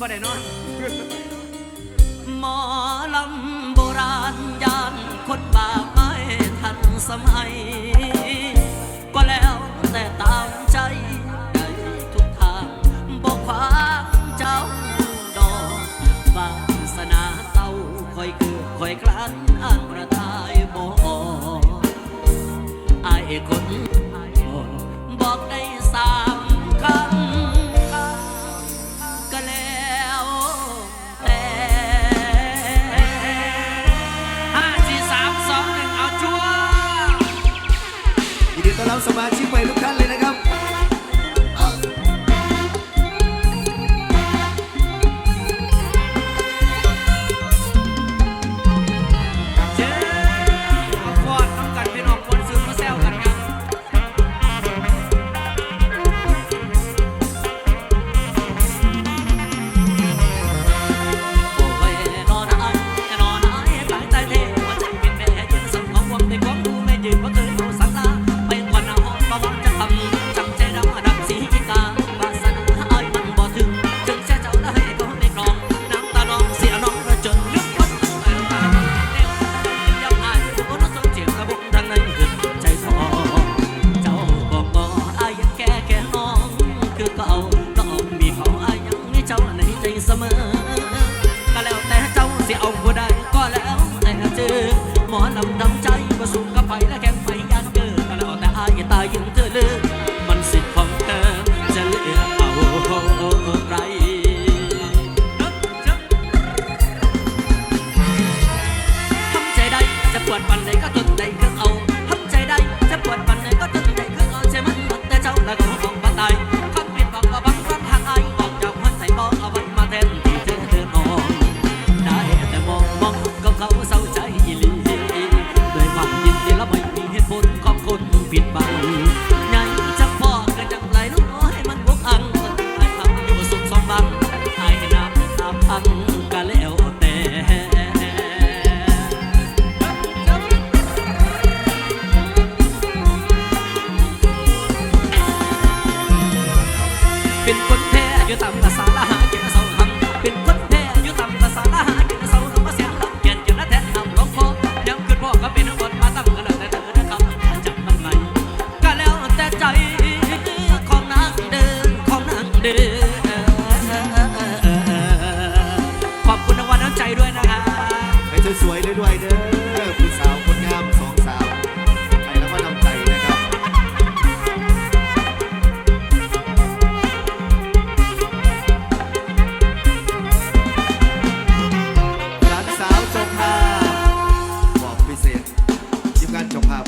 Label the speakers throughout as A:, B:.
A: บ่ได้นอน
B: หมอลำโบราณยานคนบาปไม่ทันสมัย ก็แล้วแต่ตามใจไดทุกทางบอกขวางเจ้าดอกวาสนาเต้าคอยคือคอยกลั้นอันประทายบอกอายคน สมา
A: ชิ
C: กใหม่ทุกท่านเลยนะครับ
A: คือ
B: เก่าก็องมีเขาอายังมีเจ้าในใจเสมอ ก็แล้วแต่เจ้าสิเอา ที่เธอมอง ได้แต่มองมกัเขาเศร้าใจอีลีดยควายินดีและไม่มีเหตุผลของคนผิดบังใหจัพ่อก็จังไรลูกน้อยมันบกอังให้คำอยู่สุขสมบังไอ้นำน้ำพังก็แล้วต่เป็นคน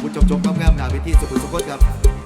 B: คุณจบ
C: จบงามงามนาพิธีสุขุมสุขครับ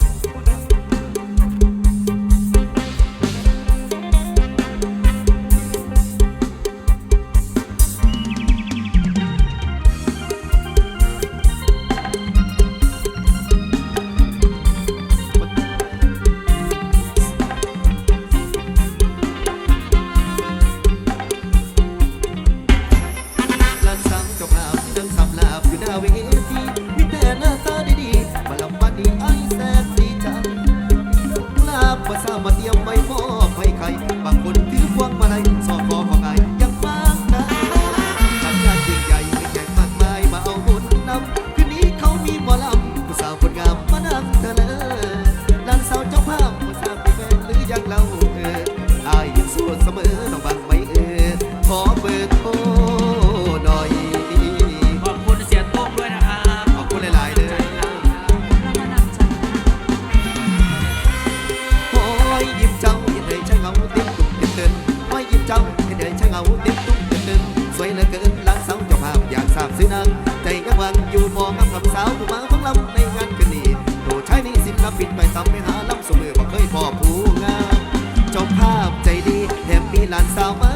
C: ยิ้มเจ้าเห็นให้ช่างเหงาติ้มตุ้มติ๊บ
A: ตื่น
C: ไม่ยิ้มเจ้าเห็นให้ช่างเหงาติ้มตุ้มติ๊บตื่นสวยเหลือเกินล้านสาวเจ้าภาพอยากทราบซื้อนางใจยังวังอยู่มองกับคำสาวผู้มาของลำในงานคืนนี้โตใช้นี่สินรับปิดไปซำไปหาลำสมือบ่เคยพ่อผู้งามเจ้าภาพใจดีแถมมีหลานสาวมา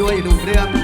C: ด้วยรุ่งเรือง